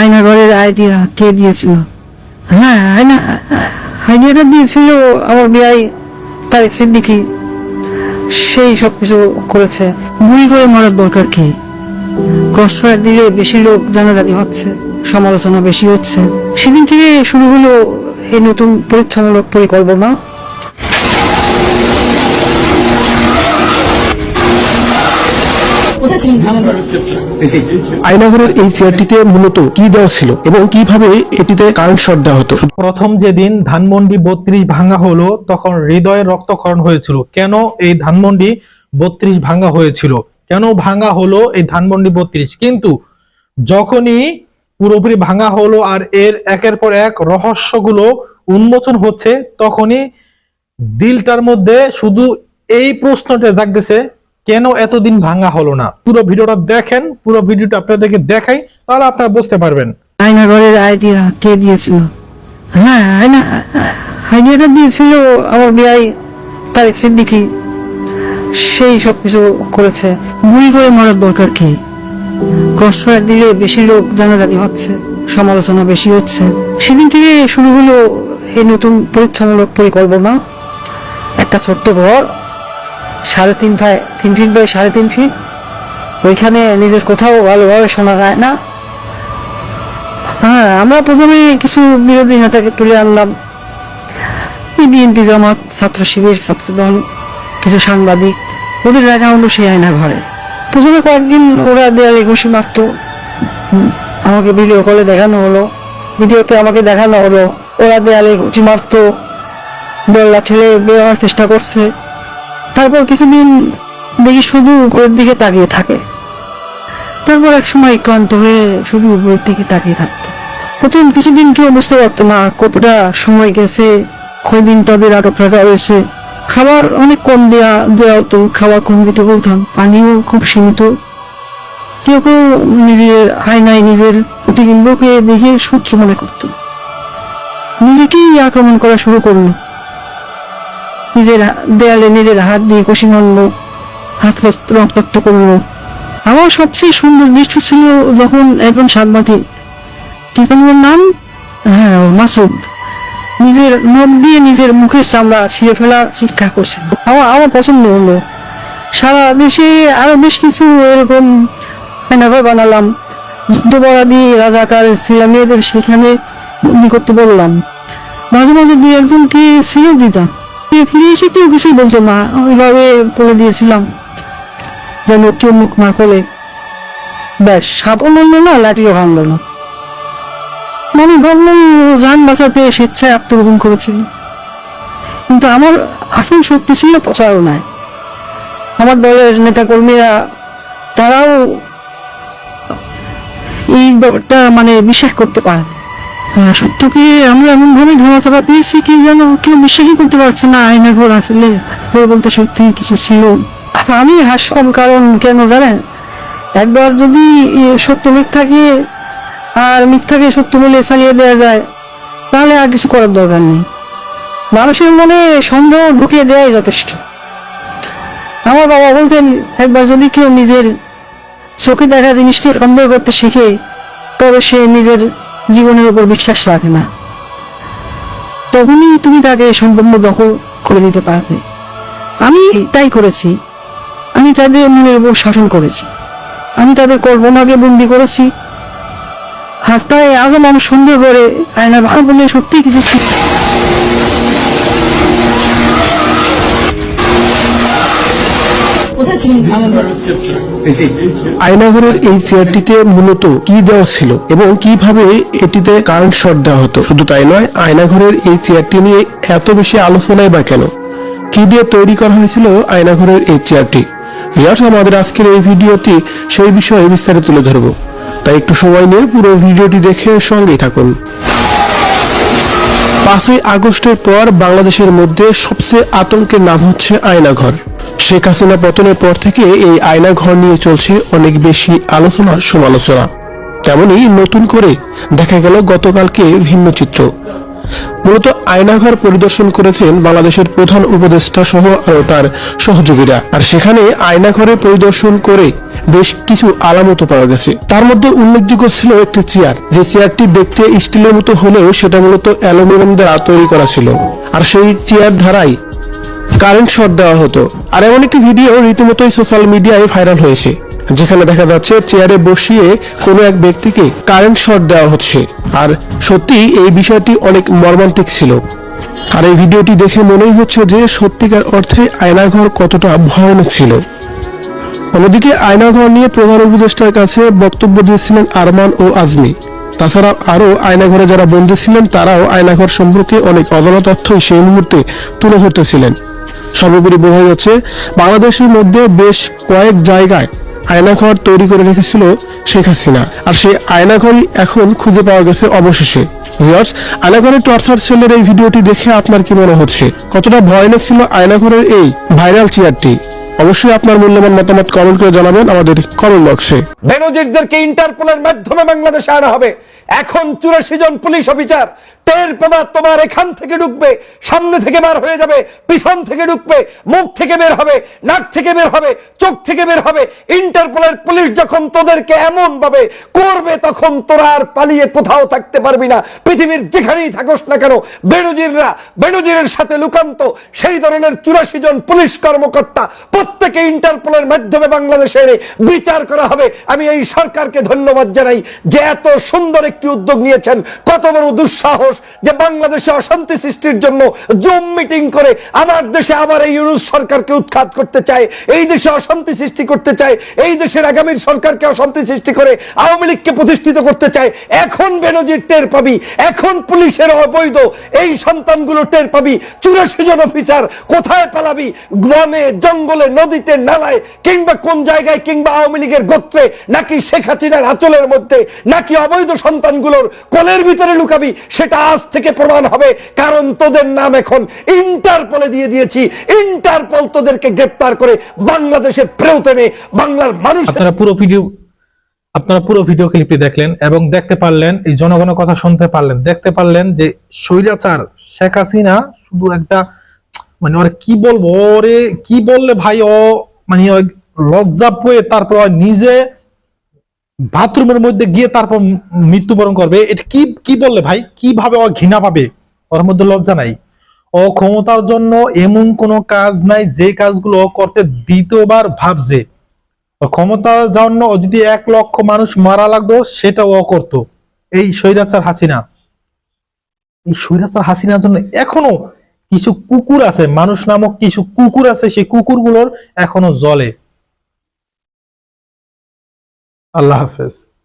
আয়নাঘরের idea কে দিয়েছিল? হ্যাঁ আয়না, আইডিয়াটা দিয়েছিল আমার বিয়াই তারেক সিদ্দিকি। সেই সব কিছু করেছে। গুলি করে মারার দরকার কি? ক্রসফায়ার দিলে বেশি লোক জানাজানি হচ্ছে, সমালোচনা বেশি হচ্ছে। সেদিন থেকে শুরু হলো এই নতুন পরীক্ষামূলক পরিকল্পনা। ভালো আয়নাঘরের এই চেয়ারটিতে মূলত কি দেওয়া ছিল এবং কীভাবে এটিতে কারেন্ট শট দেওয়া হতো? প্রথম যেদিন ধানমন্ডি বত্রিশ ভাঙা হলো তখন হৃদয়ে রক্তক্ষরণ হয়েছিল। কেন এই ধানমন্ডি বত্রিশ ভাঙা হয়েছিল? কেন ভাঙা হলো এই ধানমন্ডি বত্রিশ? কিন্তু যখনই পুরোপুরি ভাঙা হলো আর এর একের পর এক রহস্যগুলো উন্মোচন হচ্ছে তখনই দিলটার মধ্যে শুধু এই প্রশ্নটা জাগতেছে কেন এতদিন ভাঙা হলো না? পুরো ভিডিওটা দেখেন, পুরো ভিডিওটা আপনাদেরকে দেখাই, তাহলে আপনারা বুঝতে পারবেন। আইডিয়া কে দিয়েছিল? হ্যাঁ আইডিয়াটা দিয়েছিল আমার বিয়াই তারেক সিদ্দিকি। সেই সব কিছু করেছে। গুলি করে মারার দরকার কি? ক্রসফায়ার দিলে বেশি লোক জানাজানি হচ্ছে, সমালোচনা বেশি হচ্ছে। সেদিন থেকে শুরু হলো এই নতুন পরীক্ষামূলক পরিকল্পনা। একটা ছোট্ট ঘর সাড়ে তিন ভাই, তিন ফিট বাই সাড়ে তিন ফিট। ওইখানে নিজের কোথাও ভালোভাবে শোনা যায় না। হ্যাঁ আমরা প্রথমে কিছু বিরোধী নেতাকে তুলে আনলাম। বিএনপি জামাত, ছাত্র শিবির ছাত্রদল কিছু সাংবাদিক। ওদের রাখা হলো সেই আয়না ঘরে। প্রথমে কয়েকদিন ওরা দেয়ালে ঘুষি মারতো। আমাকে ভিডিও কলে দেখানো হলো। ভিডিওতে আমাকে দেখানো হলো, ওরা দেয়ালে ঘুষি মারতো। দোল্লা ছেলে বেরোনোর চেষ্টা করছে। তারপর কিছুদিন দেখি শুধু উপরের দিকে তাকিয়ে থাকে। তারপর এক সময় ক্লান্ত হয়ে শুধু উপরের দিকে তাকিয়ে থাকতো। প্রথম কিছুদিন কেউ বুঝতে পারতো না কতটা সময় গেছে, কয়দিন তাদের আটক রাখা হয়েছে। খাবার অনেক কম দেয়া দেওয়া হতো, খাবার কম দিতে বলতাম, পানিও খুব সীমিত। কেউ কেউ নিজের আয়নায় নিজের প্রতিবিম্বকে দেখে সূত্র মনে করত। নিজেকেই আক্রমণ করা শুরু করল। নিজের দেয়ালে নিজের হাত দিয়ে কষি মারলো, হাত রক্ত- রক্তাক্ত করল। আমার সবচেয়ে সুন্দর দৃশ্য ছিল যখন একজন সাংবাদিক, কি ওর নাম? হ্যাঁ মাসুদ। নিজের নখ দিয়ে নিজের মুখের চামড়া ছিঁড়ে ফেলা শিক্ষা করছে। আমার আমার পছন্দ হলো। সারা দেশে আরও বেশ কিছু এরকম আয়নাঘর বানালাম। যুদ্ধপরাধী রাজাকার ছেলে মেয়েদের সেখানে বন্দি করতে বললাম। মাঝে মাঝে দুই একজনকে ছেড়ে দিতাম। ফিরে এসে কেউ কিছুই বলতো না ওইভাবে বলে দিয়েছিলাম। যেন কেউ মুখ না করে ব্যাস সাপও মানলো না, লাঠিও ভাঙলো না। মানে ভাবলাম যান বাঁচাতে স্বেচ্ছায় আত্মগোপন করেছিল কিন্তু আমার আসল শক্তি ছিল প্রচারণায়। আমার দলের নেতা কর্মীরা তারাও এই ব্যাপারটা মানে বিশ্বাস করতে পারে সত্যকে আমরা এমন ভাবে ধামা দিয়েছি কি যেন কেউ বিশ্বাসই করতে পারছে না আয়না ঘর আসলে। ঘর বলতে সত্যি কিছু ছিল। আমি হাসলাম কারণ কেন জানেন? একবার যদি সত্য মিথ্যাকে আর মিথ্যাকে সত্য বলে চালিয়ে দেওয়া যায়, তাহলে আর কিছু করার দরকার নেই। মানুষের মনে সন্দেহ ঢুকিয়ে দেওয়াই যথেষ্ট। আমার বাবা বলতেন, একবার যদি কেউ নিজের চোখে দেখা জিনিসকে সন্দেহ করতে শিখে, তবে সে নিজের জীবনের উপর বিশ্বাস রাখে না। তখনই তুমি তাকে সম্পূর্ণ দখল করে নিতে পারবে। আমি তাই করেছি। আমি তাদের মনের উপর শাসন করেছি। আমি তাদের কল্পনাকে বন্দি করেছি। হাস্তায় আজও মানুষ সন্দেহ করে আয়না ভালো বলে সত্যি কিছু ছিল কোথায় ছিলেন আয়নাঘরের এই চেয়ারটিতে মূলত কি দেওয়া ছিল এবং কীভাবে এটিতে কারেন্ট শট দেওয়া হতো? শুধু তাই নয় আয়নাঘরের এই চেয়ারটি নিয়ে এত বেশি আলোচনায় বা কেন? কি দিয়ে তৈরি করা হয়েছিল আয়নাঘরের এই চেয়ারটি ইয়াস আমাদের আজকের এই ভিডিওটি সেই বিষয়ে বিস্তারিত তুলে ধরবো। তাই একটু সময় নিয়ে পুরো ভিডিওটি দেখে সঙ্গেই থাকুন। পাঁচই আগস্টের পর বাংলাদেশের মধ্যে সবচেয়ে আতঙ্কের নাম হচ্ছে আয়নাঘর। শেখ হাসিনা পতনের পর থেকে এই আয়নাঘর নিয়ে চলছে অনেক বেশি আলোচনা সমালোচনা। তেমনি নতুন করে দেখা গেল গতকালকে ভিন্ন চিত্র। মূলত আয়নাঘর পরিদর্শন করেছেন বাংলাদেশের প্রধান উপদেষ্টা সহ আরও তার সহযোগীরা। আর সেখানে আয়নাঘরে পরিদর্শন করে বেশ কিছু আলামত পাওয়া গেছে। তার মধ্যে উল্লেখযোগ্য ছিল একটি চেয়ার। যে চেয়ারটি দেখতে স্টিলের মতো হলেও সেটা মূলত অ্যালুমিনিয়াম দ্বারা তৈরি করা ছিল। আর সেই চেয়ার ধারাই কারেন্ট শট দেওয়া হতো। আর এমন একটি ভিডিও রীতিমতোই সোশ্যাল মিডিয়ায় ভাইরাল হয়েছে, যেখানে দেখা যাচ্ছে চেয়ারে বসিয়ে কোনো এক ব্যক্তিকে কারেন্ট শট দেওয়া হচ্ছে। আর সত্যি এই বিষয়টি অনেক মর্মান্তিক ছিল। আর এই ভিডিওটি দেখে মনেই হচ্ছে যে সত্যিকার অর্থে আয়নাঘর কতটা ভয়ানক ছিল। অন্যদিকে আয়নাঘর নিয়ে প্রধান উপদেষ্টার কাছে বক্তব্য দিয়েছিলেন আরমান ও আজমি। তাছাড়া আরও আয়নাঘরে যারা বন্দী ছিলেন, তারাও আয়নাঘর সম্পর্কে অনেক অজানা তথ্যই সেই মুহূর্তে তুলে ধরতেছিলেন। সর্বোপরি বোঝা যাচ্ছে বাংলাদেশের মধ্যে বেশ কয়েক জায়গায় আয়নাঘর তৈরি করে রেখেছিল শেখ হাসিনা। আর সেই আয়নাঘরই এখন খুঁজে পাওয়া গেছে অবশেষে। আয়নাঘরের টর্চার সেলের এই ভিডিওটি দেখে আপনার কি মনে হচ্ছে? কতটা ভয়ানক ছিল আয়নাঘরের এই ভাইরাল চেয়ারটি? অবশ্যই আপনার মূল্যবান মতামত কমেন্ট করে জানাবেন আমাদের কমেন্ট বক্সে বেনজিরদেরকে ইন্টারপোলের মাধ্যমে বাংলাদেশে আনা হবে। এখন চুরাশি জন পুলিশ অফিসার টের পাবা তোমার এখান থেকে ঢুকবে, সামনে থেকে বার হয়ে যাবে, পিছন থেকে ঢুকবে, মুখ থেকে বের হবে, নাক থেকে বের হবে, চোখ থেকে বের হবে। ইন্টারপোলের পুলিশ যখন তোদেরকে এমন ভাবে করবে, তখন তোরা আর পালিয়ে কোথাও থাকতে পারবি না। পৃথিবীর যেখানেই থাকোস না কেন, বেনজিররা বেনজিরের সাথে লুকান্ত, সেই ধরনের চুরাশি জন পুলিশ কর্মকর্তা প্রত্যেকে ইন্টারপোলের মাধ্যমে বাংলাদেশে এনে বিচার করা হবে। আমি এই সরকারকে ধন্যবাদ জানাই যে এত সুন্দর একটি উদ্যোগ নিয়েছেন, কত বড় দুঃসাহস যে বাংলাদেশে অশান্তি সৃষ্টির জন্য জুম মিটিং করে, আমার দেশে আবার এই ইউনুস সরকারকে উৎখাত করতে চায়, এই দেশে অশান্তি সৃষ্টি করতে চায়, এই দেশের আগামীর সরকারকে অশান্তি সৃষ্টি করে আওয়ামী লীগকে প্রতিষ্ঠিত করতে চায়, এখন বেনজির টের পাবি, এখন পুলিশের অবৈধ এই সন্তানগুলো টের পাবি, চুরাশি জন অফিসার কোথায় পালাবি, গ্রামে, জঙ্গলে, নদীতে, নালায়, কিংবা কোন জায়গায়, কিংবা আওয়ামী লীগের গোত্রে, নাকি শেখ হাসিনার আঁচলের মধ্যে, নাকি অবৈধ সন্তানগুলোর কোলের ভিতরে লুকাবি, সেটা আজ থেকে প্রমাণ হবে, কারণ তোদের নাম এখন ইন্টারপোলে দিয়ে দিয়েছি। ইন্টারপোল তোদেরকে গ্রেপ্তার করে বাংলাদেশে ফেরত এনে বাংলার মানুষ আপনারা পুরো ভিডিও আপনারা পুরো ভিডিও ক্লিপটি দেখলেন এবং দেখতে পারলেন, এই জনগণের কথা শুনতে পারলেন, দেখতে পারলেন যে স্বৈরাচার শেখ হাসিনা শুধু একটা মানে ওরে কি বলব, ওরে কি বললে ভাই ও মানে লজ্জা পেয়ে তারপর নিজে বাথরুমের মধ্যে গিয়ে তারপর মৃত্যুবরণ করবে, এটা কি কি বললে ভাই? কীভাবে ও ঘৃণা পাবে? ওর মধ্যে লজ্জা নাই। ও ক্ষমতার জন্য এমন কোনো কাজ নাই যে কাজগুলো ও করতে দ্বিতীয়বার ভাবছে। ক্ষমতার জন্য যদি এক লক্ষ মানুষ মারা লাগতো, সেটা ও করতো। এই স্বৈরাচার হাসিনা। এই স্বৈরাচার হাসিনার জন্য এখনও কিছু কুকুর আছে, মানুষ নামক কিছু কুকুর আছে, সেই কুকুরগুলোর এখনও জলে। আল্লাহ হাফেজ।